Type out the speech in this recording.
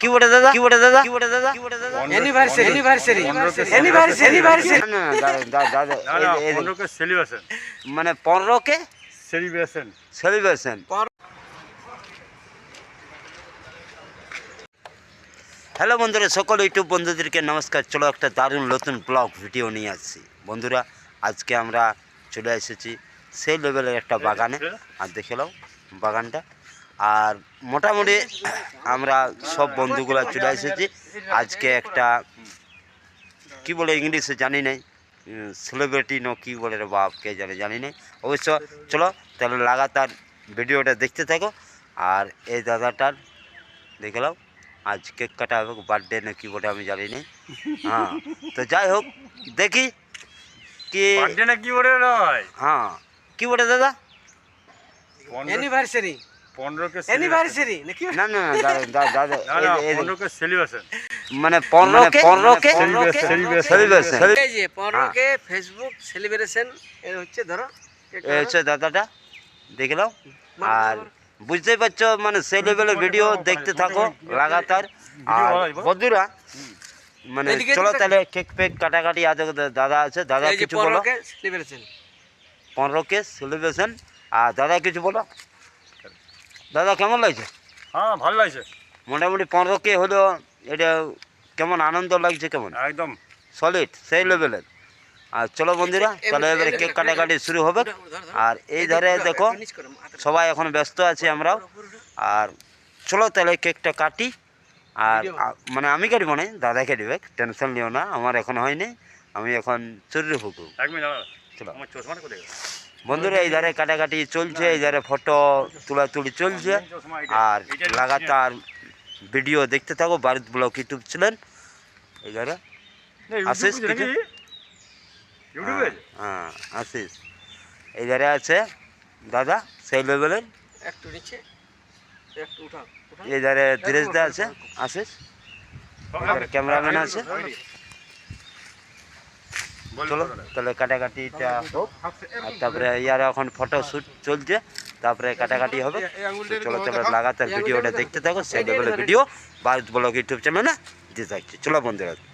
কি বলে দাদা? কি বলে দাদা? কি বলে দাদা? কি বলে দাদা অ্যানিভার্সারি অ্যানিভার্সারি অ্যানিভার্সারি অ্যানিভার্সারি না, না, দাদা, দাদা, দাদা, না না এই- এই- পনেরোকে সেলিব্রেশন মানে পনেরোকে? সেলিব্রেশন সেলিব্রেশন হ্যালো বন্ধুরা সকল ইউটিউব বন্ধুদেরকে নমস্কার। চলো একটা দারুণ নতুন ব্লগ ভিডিও নিয়ে আসছি। বন্ধুরা আজকে আমরা চলে এসেছি সেই লেভেলের একটা বাগানে। আর দেখে নাও বাগানটা। আর মোটামুটি আমরা সব বন্ধুগুলা চলে এসেছি। আজকে একটা কি বলে ইংলিশে জানি নাই সেলিব্রিটি নো কী বলে রে বাপ কে জানে জানি নাই। অবশ্য চলো তাহলে লাগাতার ভিডিওটা দেখতে থাকো। আর এই দাদাটার দেখে নাও আজ কেক কাটা হবে বার্থডে না কি বলে আমি জানি না হ্যাঁ তো যাই হোক দেখি কি বার্থডে না কি বলে নয় হ্যাঁ কি বলে দাদা? অ্যানিভার্সারি পনেরোকে অ্যানিভার্সারি নাকি? না না দাদা সেলিব্রেশন মানে. এই যে পনেরোকে ফেসবুক সেলিব্রেশন এর হচ্ছে ধরো হচ্ছে দাদাটা দেখে নাও। আর বুঝতেই পারছ মানে সেই লেভেলের ভিডিও দেখতে থাকো লাগাতার। আর বন্ধুরা মানে চলো তাহলে কেক পেক কাটাকাটি আছে দাদা আছে দাদা কিছু বলো। পনেরো কে সেলিব্রেশন আর দাদা কিছু বলো। দাদা কেমন লাগছে? হ্যাঁ ভালো লাগছে। মোটামুটি পনেরো কে হলো এটা কেমন আনন্দ লাগছে কেমন? একদম। সলিড সেই লেভেলের আর চলো বন্ধুরা তাহলে এবারে কেক কাটাকাটি শুরু হবে। আর এই ধারে দেখো সবাই এখন ব্যস্ত আছি আমরাও। আর চলো তাহলে কেকটা কাটি। আর মানে আমি কাটবো না দাদা কাটবে টেনশন নিও না আমার এখন হয়নি আমি এখন চুরি দাঁড়া। চলো। আমার চশমাটা কোথায়? বন্ধুরা এই ধারে কাটাকাটি চলছে এই ধারে ফটো তোলাতুলি চলছে। আর লাগাতার ভিডিও দেখতে থাকো ভারত ব্লগ ইউটিউব চ্যানেল। এই ধারে আশিস আছে? হ্যাঁ আশিস। এই ধারে আছে দাদা সেই লেভেলের একটু নিচে। এই ধারে দা আছে আশিস। আর ক্যামেরাম্যান আছে। চলো তাহলে কাটাকাটি তাহলে কাটাকাটিটা হোক আর তারপরে ইয়ার এখন ফটো শ্যুট চলছে তারপরে কাটাকাটি হবে। চলো তারপরে লাগাতার ভিডিওটা দেখতে থাকো সেই লেভেলের ভিডিও ভারত ব্লগ ইউটিউব চ্যানেলে দিতে থাকছি চলো বন্ধুরা